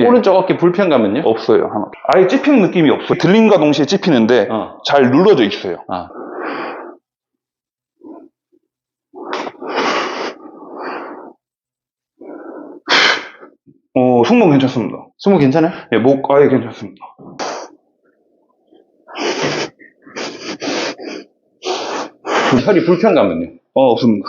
예. 오른쪽 어깨 불편감은요? 없어요. 하나. 아예 찝히는 느낌이 없어요. 들림과 동시에 찝히는데 어. 잘 눌러져 있어요. 아. 어, 승모 괜찮습니다. 숨은 괜찮아요? 예, 목 아예 괜찮습니다. 허리 불편감은요? 어, 없습니다.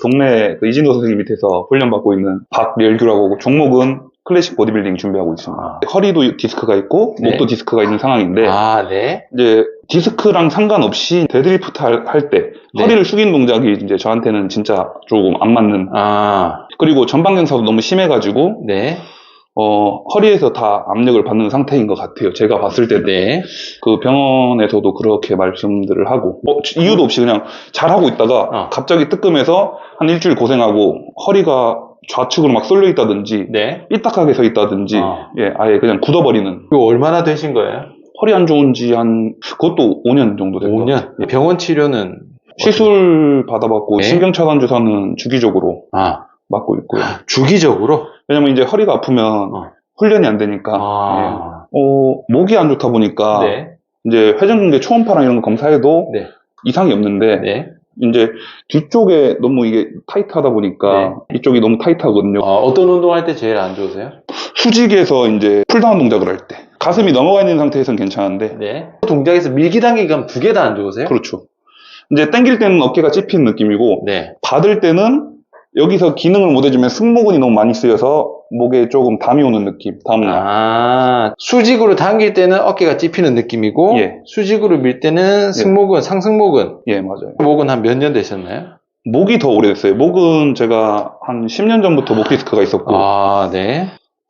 동네 그 이진도 선생님 밑에서 훈련받고 있는 박열규라고 종목은 클래식 보디빌딩 준비하고 있습니다. 아. 허리도 디스크가 있고 네. 목도 디스크가 있는 상황인데 아, 네. 이제 디스크랑 상관없이 데드리프트 할때 네. 허리를 숙인 동작이 이제 저한테는 진짜 조금 안 맞는 아, 그리고 전방경사도 너무 심해가지고 네. 어, 허리에서 다 압력을 받는 상태인 것 같아요. 제가 봤을 때는 네. 그 병원에서도 그렇게 말씀들을 하고 어, 이유도 없이 그냥 잘하고 있다가 어. 갑자기 뜨끔해서 한 일주일 고생하고 허리가 좌측으로 막 쏠려 있다든지 네. 삐딱하게 서 있다든지 어. 예 아예 그냥 굳어버리는 이거 얼마나 되신 거예요? 허리 안 좋은 지 한 그것도 5년 정도 됐고 5년. 병원 치료는 시술 받아봤고 네. 신경차단 주사는 주기적으로 아, 맞고 있고요. 주기적으로? 왜냐면 이제 허리가 아프면 어. 훈련이 안 되니까 아, 예. 어, 목이 안 좋다 보니까 네. 이제 회전근개 초음파랑 이런 거 검사해도 네. 이상이 없는데 네. 이제 뒤쪽에 너무 이게 타이트하다 보니까 이쪽이 너무 타이트하거든요. 어, 어떤 운동할 때 제일 안 좋으세요? 수직에서 이제 풀다운 동작을 할 때 가슴이 넘어가 있는 상태에서는 괜찮은데 네. 동작에서 밀기 당기기 하면 두개 다 안 좋으세요? 그렇죠. 이제 당길 때는 어깨가 찝히는 느낌이고 네. 받을 때는 여기서 기능을 못 해주면 승모근이 너무 많이 쓰여서 목에 조금 담이 오는 느낌. 다음날. 아, 수직으로 당길 때는 어깨가 찝히는 느낌이고, 예. 수직으로 밀 때는 승모근, 상승모근. 예, 맞아요. 목은 한 몇 년 되셨나요? 목이 더 오래됐어요. 목은 제가 한 10년 전부터 목 디스크가 있었고 아, 네.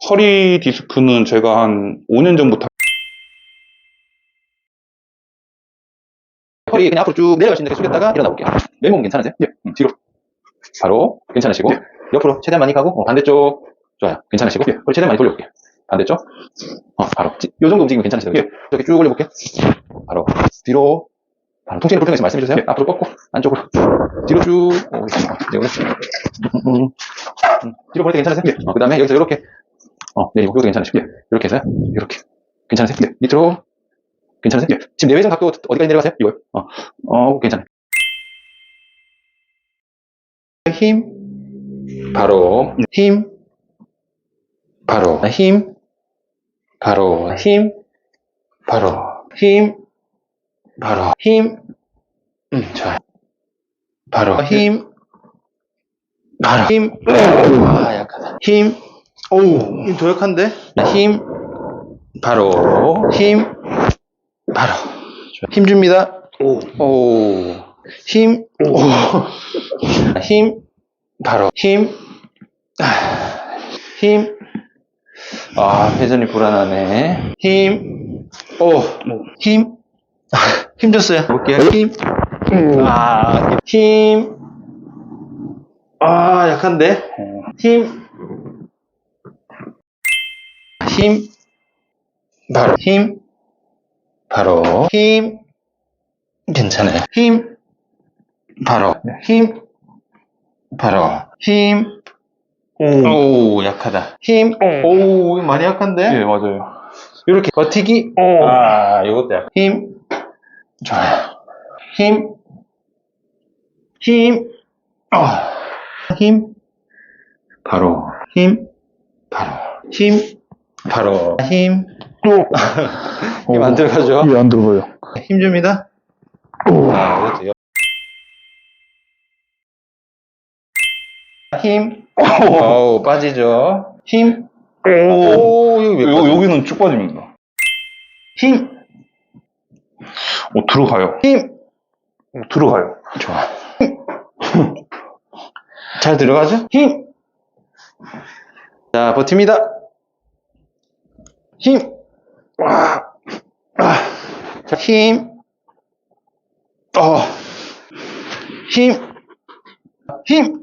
허리 디스크는 제가 한 5년 전부터 허리 그냥 앞으로 쭉 있는 데 숙였다가 일어나 볼게요. 맨몸 괜찮으세요? 예. 뒤로. 바로 괜찮으시고 옆으로 최대한 많이 가고 어, 반대쪽 좋아요. 괜찮으시고 허리 최대한 많이 돌려볼게요. 반대쪽. 어, 바로 이 정도 움직이면 괜찮으시죠? 예. 이렇게 쭉 올려볼게요. 바로 뒤로. 바로 통신이 불편하시 말씀해 주세요. 예. 앞으로 뻗고 안쪽으로 뒤로 쭉. 어, 네, 오늘. 음, 음, 음. 뒤로 보낼 때 괜찮으세요? 어, 그 다음에 여기서 이렇게 어, 내리고 이것도 괜찮으시고 이렇게 해서요. 이렇게 괜찮으세요? 네. 밑으로 괜찮으세요? 지금 내외전 각도 어디까지 내려가세요? 이거요? 어, 어, 괜찮아요. 힘, 바로, 힘, 바로, 힘, 바로, 힘, 바로, 힘, 바로, 힘, 음, 좋아요. 바로, 힘, 바로, 힘, 아, 약하다. 힘, 오우, 힘 도약한데? 힘, 바로, 힘, 바로. 힘 줍니다. 오. 힘. 오. 힘. 바로. 힘. 아, 힘. 아, 회전이 불안하네. 힘. 오. 힘. 아, 힘 줬어요. 볼게요. 힘. 아, 힘. 아, 약한데? 힘. 힘. 바로. 힘. 바로 힘 괜찮아요 힘 바로 힘 바로 힘 오, 약하다. 힘 오, 이거 많이 약한데? 예, 맞아요. 이렇게 버티기? 아 이것도 약 힘. 좋아요 힘. 힘, 아, 힘, 바로, 힘, 바로, 힘, 바로, 힘, 힘안 들어가죠? 예, 안 들어가요. 힘 줍니다. 아, 이것도 힘. 어우, 빠지죠. 힘. 오, 여기 요? 여기는 쭉 빠집니다. 힘. 오, 들어가요. 힘. 오, 들어가요. 좋아. 잘 들어가죠? 힘. 자, 버팁니다. 힘. 아. 자, 힘. 어. 힘. 힘.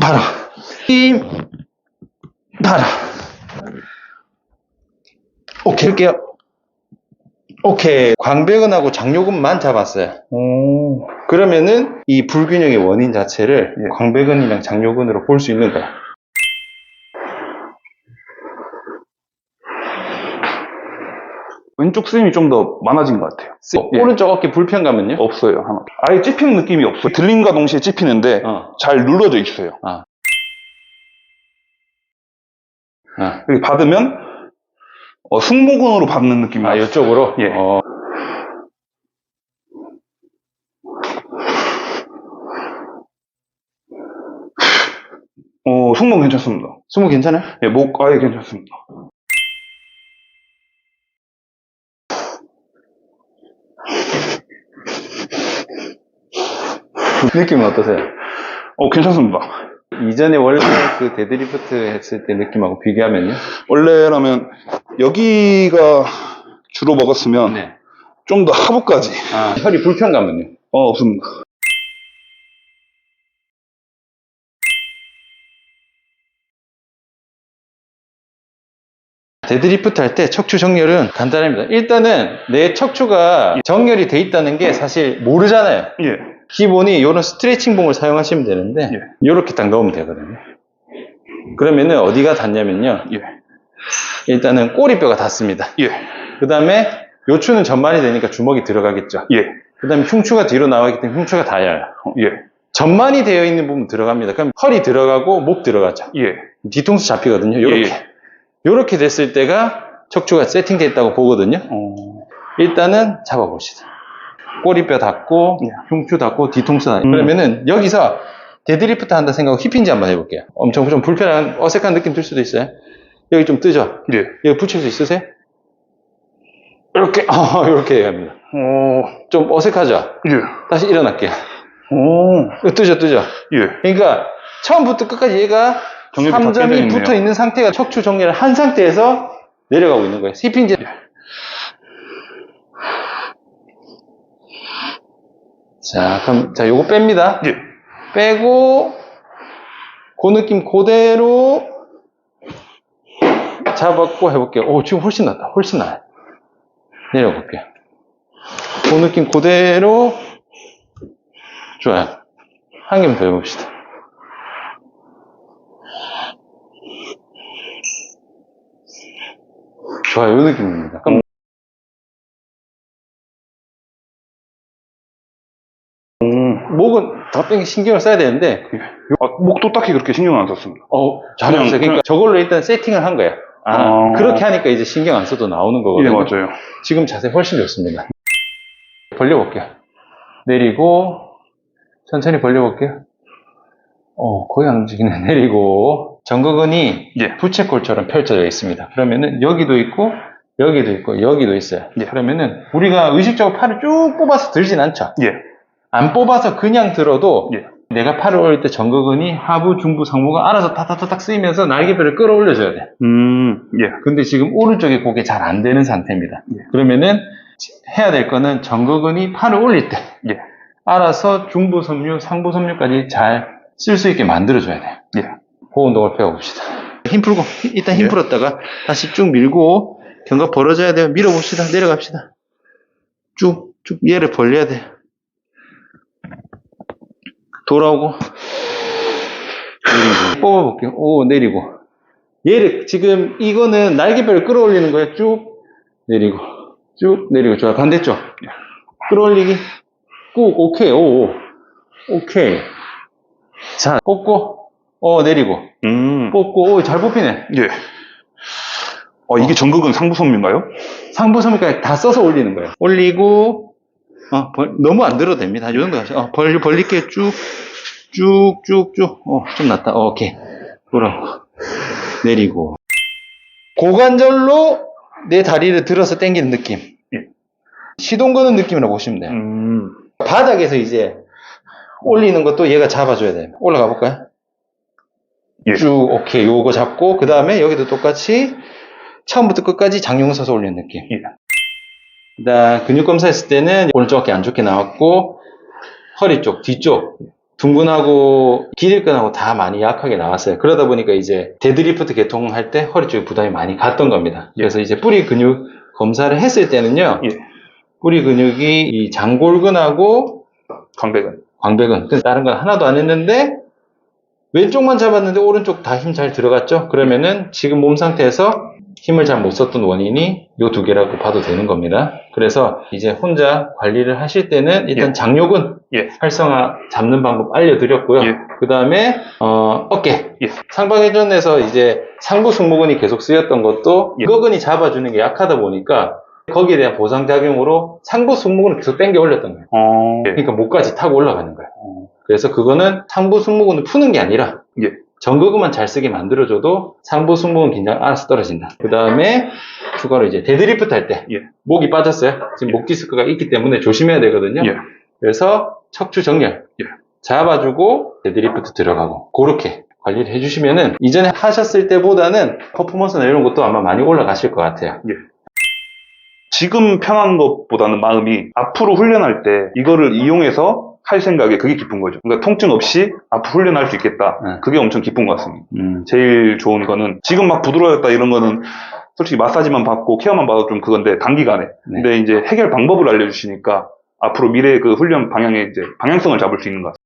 바로. 힘. 바로. 오케이. 할게요. 오케이. 광배근하고 장요근만 잡았어요. 오. 그러면은 이 불균형의 원인 자체를 예. 광배근이랑 장요근으로 볼 수 있는 거야. 왼쪽 쓰임이 좀 더 많아진 것 같아요. 예. 오른쪽 어깨 불편감은요? 없어요, 하나. 아예 찝히는 느낌이 없어요. 들림과 동시에 찝히는데 어. 잘 눌러져 있어요. 아. 여기 받으면 어, 승모근으로 받는 느낌이 아. 이쪽으로? 예. 어. 어, 승모근 괜찮습니다. 승모 괜찮아요? 예, 목 아예 괜찮습니다. 느낌은 어떠세요? 어, 괜찮습니다. 이전에 원래 그 데드리프트 했을 때 느낌하고 비교하면요? 원래라면 여기가 주로 먹었으면 네. 좀 더 하부까지 아, 허리 불편감은요? 어, 없습니다. 데드리프트 할 때 척추 정렬은 간단합니다. 일단은 내 척추가 정렬이 돼 있다는 게 사실 모르잖아요. 예, 기본이 이런 스트레칭 봉을 사용하시면 되는데 예. 이렇게 딱 넣으면 되거든요. 그러면은 어디가 닿냐면요. 예, 일단은 꼬리뼈가 닿습니다. 예, 그 다음에 요추는 전만이 되니까 주먹이 들어가겠죠. 예, 그 다음에 흉추가 뒤로 나와있기 때문에 흉추가 닿아요. 어, 예, 전만이 되어 있는 부분 들어갑니다. 그럼 허리 들어가고 목 들어가죠. 예, 뒤통수 잡히거든요. 요렇게. 예. 요렇게 됐을 때가 척추가 세팅되어 있다고 보거든요. 어, 일단은 잡아봅시다. 꼬리뼈 닿고, 예. 흉추 닿고, 뒤통수 닿고. 음. 그러면은 여기서 데드리프트 한다 생각하고 힙힌지 한번 해볼게요. 엄청 좀 불편한, 어색한 느낌 들 수도 있어요. 여기 좀 뜨죠? 예, 여기 붙일 수 있으세요? 이렇게, 어, 이렇게 합니다. 어, 좀 어색하죠? 예, 다시 일어날게요. 어, 이거 뜨죠, 뜨죠? 예, 그러니까 처음부터 끝까지 얘가 정렬이 다 3점이 깨져있네요. 붙어 있는 상태가 척추 정렬을 한 상태에서 내려가고 있는 거예요. 힙힌지. 자, 그럼, 자, 요거 뺍니다. 예, 빼고, 그 느낌 그대로 잡았고 해볼게요. 오, 지금 훨씬 낫다. 훨씬 나아요. 내려볼게요. 그 느낌 그대로 좋아요. 한 개만 더 해봅시다. 좋아요. 이 느낌입니다. 그럼 목은 더 빼기 신경을 써야 되는데 아, 목도 딱히 그렇게 신경 안 썼습니다. 어. 그냥- 그러니까 저걸로 일단 세팅을 한 거예요. 아, 어. 그렇게 하니까 이제 신경 안 써도 나오는 예, 거거든요. 맞아요. 지금 자세 훨씬 좋습니다. 벌려볼게요. 내리고, 천천히 벌려볼게요. 어, 거의 안 움직이네. 내리고, 정거근이 예. 부채꼴처럼 펼쳐져 있습니다. 그러면은 여기도 있고, 여기도 있고, 여기도 있어요. 예. 그러면은 우리가 의식적으로 팔을 쭉 뽑아서 들진 않죠. 예, 안 뽑아서 그냥 들어도 예. 내가 팔을 올릴 때 정거근이 하부, 중부, 상부가 알아서 타타타닥 쓰이면서 날개뼈를 끌어올려줘야 돼. 음, 예, 근데 지금 오른쪽에 그게 잘안 되는 상태입니다. 예. 그러면은 해야 될 거는 정거근이 팔을 올릴 때 예, 알아서 중부 섬유, 상부 섬유까지 잘 쓸 수 있게 만들어줘야 돼요. 예, 그 운동을 배워봅시다. 힘 풀고 일단 힘 예. 풀었다가 다시 쭉 밀고 견갑 벌어져야 돼요. 밀어봅시다. 내려갑시다. 쭉, 쭉 얘를 벌려야 돼요. 돌아오고. 내리고 뽑아볼게요. 오 내리고. 얘를 지금 이거는 날개뼈를 끌어올리는 거예요. 쭉 내리고. 쭉 내리고. 좋아 반대쪽. 끌어올리기. 꾹 오케이. 오, 오. 오케이. 자 뽑고 어 내리고. 음, 뽑고 오, 잘 뽑히네. 예. 어, 이게 전극은 상부섬유인가요? 상부 섬유까지 다 써서 올리는 거예요. 올리고 어, 벌- 너무 안 들어도 됩니다 이 정도 하시 어, 벌, 벌릴게 쭉 쭉 쭉 쭉 어, 좀 낫다 어, 오케이 돌아오고 내리고 고관절로 내 다리를 들어서 당기는 느낌 예. 시동 거는 느낌이라고 보시면 돼요 음, 바닥에서 이제 올리는 것도 얘가 잡아줘야 돼요. 올라가 볼까요? 예. 쭉, 오케이. 요거 잡고, 그 다음에 여기도 똑같이 처음부터 끝까지 장용 서서 올리는 느낌. 예. 그 다음, 근육 검사했을 때는 오른쪽 어깨 안 좋게 나왔고, 허리 쪽, 뒤쪽, 둥근하고 기립근하고 다 많이 약하게 나왔어요. 그러다 보니까 이제 데드리프트 계통할 때 허리 쪽에 부담이 많이 갔던 겁니다. 그래서 이제 뿌리 근육 검사를 했을 때는요, 예. 뿌리 근육이 이 장골근하고 광배근. 광배근. 그래서 다른 건 하나도 안 했는데 왼쪽만 잡았는데 오른쪽 다 힘 잘 들어갔죠? 그러면은 지금 몸 상태에서 힘을 잘 못 썼던 원인이 요 두 개라고 봐도 되는 겁니다. 그래서 이제 혼자 관리를 하실 때는 일단 예. 장요근 예. 활성화 잡는 방법 알려드렸고요. 예. 그 다음에 어, 어깨 예. 상방회전에서 이제 상부 승모근이 계속 쓰였던 것도 예. 이거근이 잡아주는 게 약하다 보니까 거기에 대한 보상 작용으로 상부 승모근을 계속 당겨 올렸던 거예요. 어, 예. 그러니까 목까지 타고 올라가는 거예요. 어, 그래서 그거는 상부 승모근을 푸는 게 아니라 예. 전극근만 잘 쓰게 만들어줘도 상부 승모근 긴장 알아서 떨어진다. 그 다음에 추가로 이제 데드리프트 할 때 예. 목이 빠졌어요. 지금 목 디스크가 있기 때문에 조심해야 되거든요. 예. 그래서 척추 정렬 예. 잡아주고 데드리프트 들어가고 그렇게 관리를 해주시면은 이전에 하셨을 때보다는 퍼포먼스나 이런 것도 아마 많이 올라가실 것 같아요. 지금 편한 것보다는 마음이 앞으로 훈련할 때 이거를 이용해서 할 생각에 그게 기쁜 거죠. 그러니까 통증 없이 앞으로 훈련할 수 있겠다. 네. 그게 엄청 기쁜 것 같습니다. 음, 제일 좋은 거는 지금 막 부드러웠다 이런 거는 솔직히 마사지만 받고 케어만 받아도 좀 그건데 단기간에. 네. 근데 이제 해결 방법을 알려주시니까 앞으로 미래의 그 훈련 방향에 이제 방향성을 잡을 수 있는 것 같습니다.